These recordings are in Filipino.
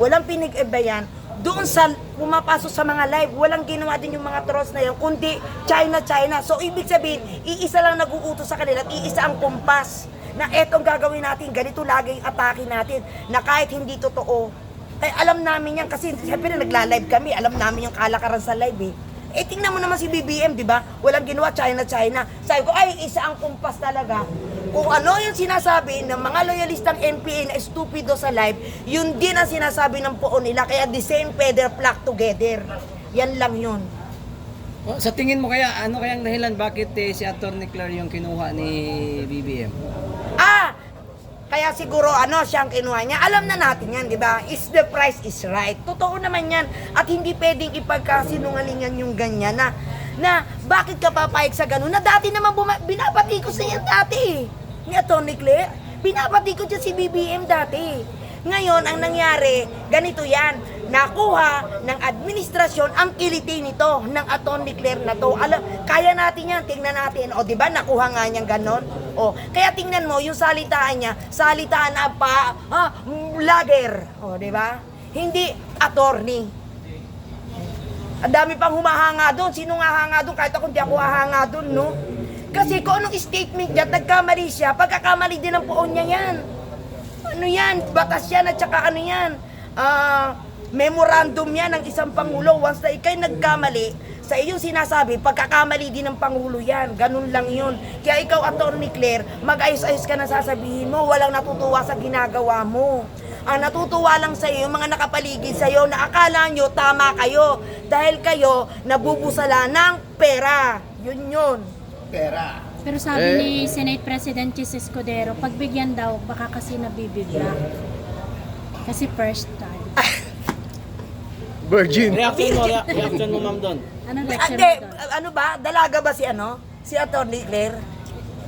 walang pinag-iba yan, doon sa pumapasok sa mga live, walang ginawa din yung mga trolls na yun, kundi China, China. So, ibig sabihin, iisa lang nag-uutos sa kanila at iisa ang kumpas na etong gagawin natin, ganito lagi yung atake natin, na kahit hindi totoo, eh, alam namin yan kasi siyempre nagla-live kami, alam namin yung kalakaran sa live eh. Eh, tingnan mo naman si BBM, di ba? Walang ginawa, China, China. Sabi ko, ay, isa ang kumpas talaga. Kung ano yung sinasabi ng mga loyalistang NPA na estupido sa live, yun din ang sinasabi ng poon nila. Kaya the same feather flock together. Yan lang yun. Oh, sa tingin mo kaya, ano kayang dahilan bakit eh, si Atty. Claire yung kinuha ni BBM? Ah! Kaya siguro ano siyang kinuha niya. Alam na natin yan, di ba? Is the price is right. Totoo naman yan. At hindi pwedeng ipagkasinungalingan yung ganyan na na bakit ka papayag sa ganun? Na dati naman buma- binabati ko sa yan dati. Ni Atty. Claire. Binabati ko dyan si BBM dati. Ngayon, ang nangyari, ganito yan. Nakuha ng administrasyon ang kiliti nito ng Atty. Claire na to. Alam, kaya natin yan, tingnan natin. O, di ba, nakuha nga niyang ganon. O, kaya tingnan mo, yung salitaan niya, salitaan na pa, ah, vlogger. O, di ba? Hindi attorney. Ang dami pang humahanga doon. Sino nga hanga doon? Kahit ako hindi ako hahanga doon, no? Kasi kung anong statement niya, nagkamali siya, pagkakamali din ang puon niya yan. Ano yan? Batas yan at saka ano yan? Ah, memorandum yan ng isang pangulo. Once na ikay nagkamali, sa iyong sinasabi, pagkakamali din ng pangulo yan. Ganun lang yun. Kaya ikaw, Atty. Claire, mag-ayos-ayos ka na sasabihin mo. Walang natutuwa sa ginagawa mo. Ang natutuwa lang sa iyo, yung mga nakapaligid sa iyo, na akala nyo tama kayo. Dahil kayo, nabubusala ng pera. Yun yun. Pero sabi ni Senate President Chis Escudero, pagbigyan daw, baka kasi nabibigla. Kasi first time. Virgin. Reaction mo, rea- reaction mo ma'am doon. Ano Ande, mo doon? ano ba? Dalaga ba si ano? Si Atty. Claire?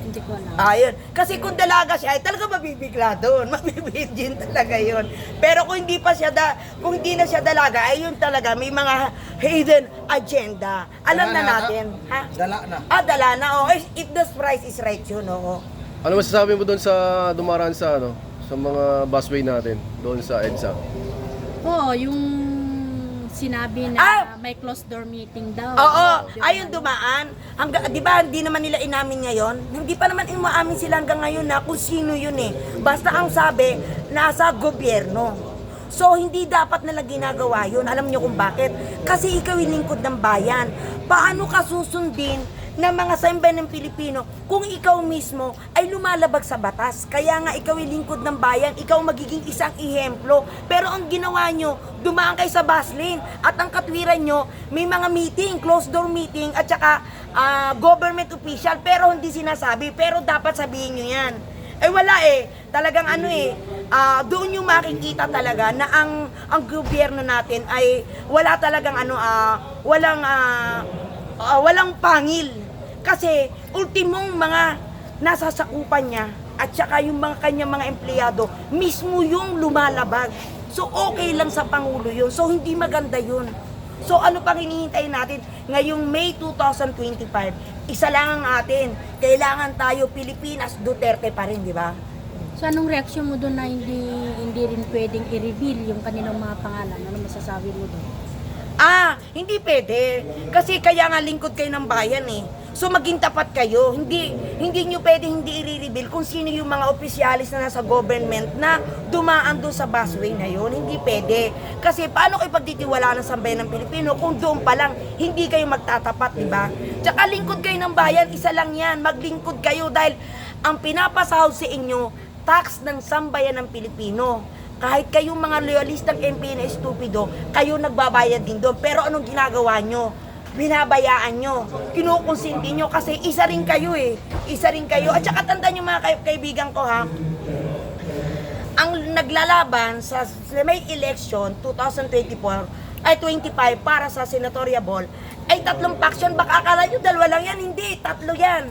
Hindi ko alam. Ayun. Kasi kung dalaga siya, ay talaga mabibigla doon. Mabibigin talaga yun. Pero kung hindi pa siya, da, kung hindi na siya dalaga, ay yun talaga, may mga hidden agenda. Alam na natin. Ha? Dala na. Ah, dala na. Oh, if if the price is right yun, oo. Ano masasabi mo doon sa dumaraan sa ano? Sa mga busway natin doon sa EDSA? Oo, yung sinabi na Ah! may closed door meeting daw. Oo, Di ba? ayun dumaan. Hangga, di ba, hindi naman nila inamin ngayon? Hindi pa naman umaamin sila hanggang ngayon na kung sino yun eh. Basta ang sabi, nasa gobyerno. So, hindi dapat nila ginagawa yun. Alam niyo kung bakit? Kasi ikaw yung lingkod ng bayan. Paano ka susundin ng mga sambayan ng Pilipino kung ikaw mismo ay lumalabag sa batas. Kaya nga ikaw ay lingkod ng bayan, ikaw magiging isang ihemplo. Pero ang ginawa nyo, dumaan kayo sa bus lane at ang katwiran nyo, may mga meeting, closed door meeting at saka ah, government official pero hindi sinasabi. Pero dapat sabihin nyo yan. Eh wala eh. Talagang ano eh, ah, doon yung makikita talaga na ang ang gobyerno natin ay wala talagang ano ah, walang ah, ah, walang pangil. Kasi ultimong mga nasasakupan niya at saka yung mga kanyang mga empleyado mismo yung lumalabag. So okay lang sa pangulo yun. So hindi maganda yun. So ano pang hinihintay natin? Ngayong May 2025, isa lang ang atin. Kailangan tayo Pilipinas, Duterte pa rin, di ba? So anong reaksyon mo doon na hindi hindi rin pwedeng i-reveal yung kanilang mga pangalan? Ano masasabi mo doon? Ah, hindi pwede. Kasi kaya nga lingkod kayo ng bayan eh. So maging tapat kayo. Hindi hindi niyo pwede hindi i-reveal kung sino yung mga opisyalis na nasa government na dumaan doon sa busway na yun. Hindi pwede. Kasi paano kayo pagtitiwala ng sambayan ng Pilipino kung doon pa lang hindi kayo magtatapat, di ba? Tsaka lingkod kayo ng bayan, isa lang yan. Maglingkod kayo dahil ang pinapasahod sa inyo, tax ng sambayan ng Pilipino. Kahit kayong mga loyalistang MP na estupido, kayo nagbabayad din doon. Pero anong ginagawa nyo? Binabayaan nyo. Kinukonsinti nyo kasi isa rin kayo eh. Isa rin kayo. At saka tandaan nyo mga kaibigan ko ha, ang naglalaban sa, may election 2024 ay 25 para sa senatorial ball ay tatlong faction. Baka akala nyo dalawa lang yan. Hindi, tatlo yan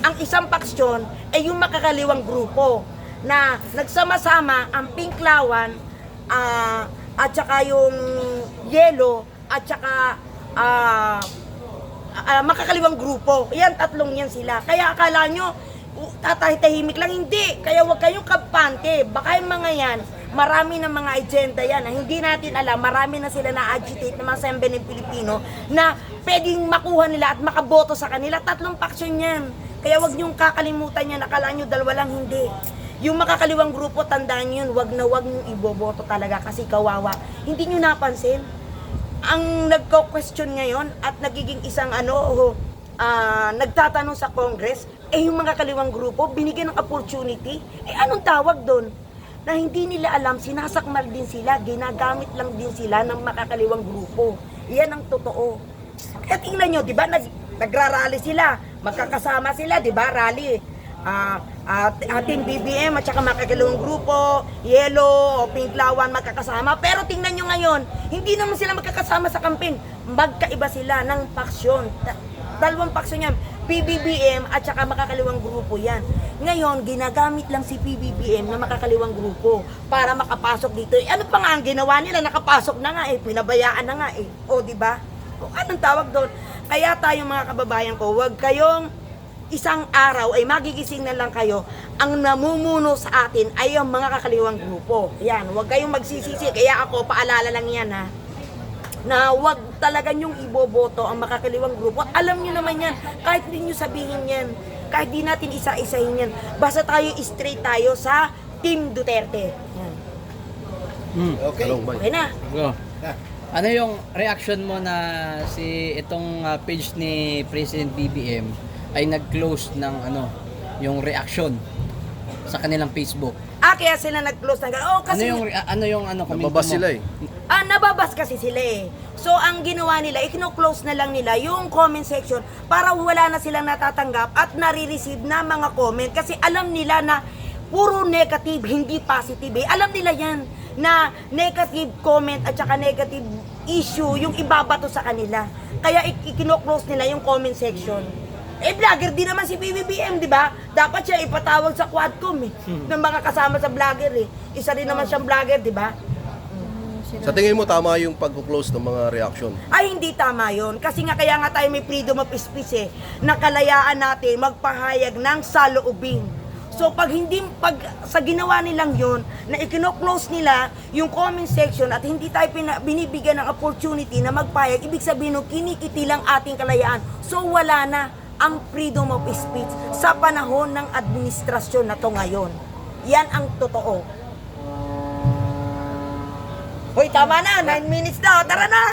ang isang paksyon ay yung makakaliwang grupo na nagsama-sama ang pinklawan ah, at saka yung yellow at saka ah, ah, makakaliwang grupo. Yan, tatlong yan sila. Kaya akala nyo, uh, tatahimik lang. Hindi. Kaya huwag kayong kampante. Baka yung mga yan, marami ng mga agenda yan na hindi natin alam, marami na sila na-agitate ng mga sembening Pilipino na pwedeng makuha nila at makaboto sa kanila. Tatlong faction yan. Kaya wag niyong kakalimutan yan, akala niyo dalawa lang hindi. Yung makakaliwang grupo, tandaan yun, wag na wag niyong iboboto talaga kasi kawawa. Hindi niyo napansin. Ang nagko-question ngayon at nagiging isang ano, ah, nagtatanong sa Congress, eh yung mga kaliwang grupo, binigyan ng opportunity, eh anong tawag doon? Na hindi nila alam, sinasakmal din sila, ginagamit lang din sila ng makakaliwang grupo. Yan ang totoo. Kaya tingnan nyo, di ba, nag, nagrarally sila, magkakasama sila, di ba, rally. Ah, at ating BBM at saka makakaliwang grupo, Yellow o Pink Lawan magkakasama. Pero tingnan nyo ngayon, hindi naman sila magkakasama sa campaign. Magkaiba sila ng paksyon. Dalawang paksyon yan. PBBM at saka makakaliwang grupo yan. Ngayon, ginagamit lang si PBBM na makakaliwang grupo para makapasok dito. Eh, ano pa nga ang ginawa nila? Nakapasok na nga eh. Pinabayaan na nga eh. O, di ba? O, anong tawag doon? Kaya tayo mga kababayan ko, huwag kayong isang araw ay magigising na lang kayo, ang namumuno sa atin ay ang mga kakaliwang grupo. Yan, huwag kayong magsisisi. Kaya ako, paalala lang yan ha na wag talaga nyong iboboto ang makakaliwang grupo. Alam nyo naman yan, kahit hindi nyo sabihin yan, kahit di natin isa-isahin yan, basta tayo straight tayo sa Team Duterte. Yan. Hmm. Okay. Okay na. Go. Ano yung reaction mo na si itong ah, page ni President BBM ay nag-close ng ano, yung reaction sa kanilang Facebook? Ah, kaya sila nag-close na gano'n. Oh, Ano kasi yung rea- ano yung ano komento Nababas mo? sila eh. Ah, nababas kasi sila eh. So, ang ginawa nila, ikino-close na lang nila yung comment section para wala na silang natatanggap at nare-receive na mga comment. Kasi alam nila na puro negative, hindi positive eh. Alam nila yan na negative comment at saka negative issue yung ibabato sa kanila. Kaya ik- ikino-close nila yung comment section. Eh, vlogger din naman si BBBM, di ba? Dapat siya ipatawag sa Quadcom eh. Ng mga kasama sa vlogger eh. Isa rin naman siyang vlogger, di ba? Sa tingin mo tama yung pag-close ng mga reaction? ay hindi tama yon kasi nga kaya nga tayo may freedom of speech eh na kalayaan natin magpahayag ng saloobin so pag hindi pag sa ginawa nilang yon na ikino-close nila yung comment section at hindi tayo pina, binibigyan ng opportunity na magpahayag ibig sabihin no, kinikiti lang ating kalayaan so wala na ang freedom of speech sa panahon ng administrasyon na to ngayon yan ang totoo Hoy, tama na. 9 minutes na. Tara na.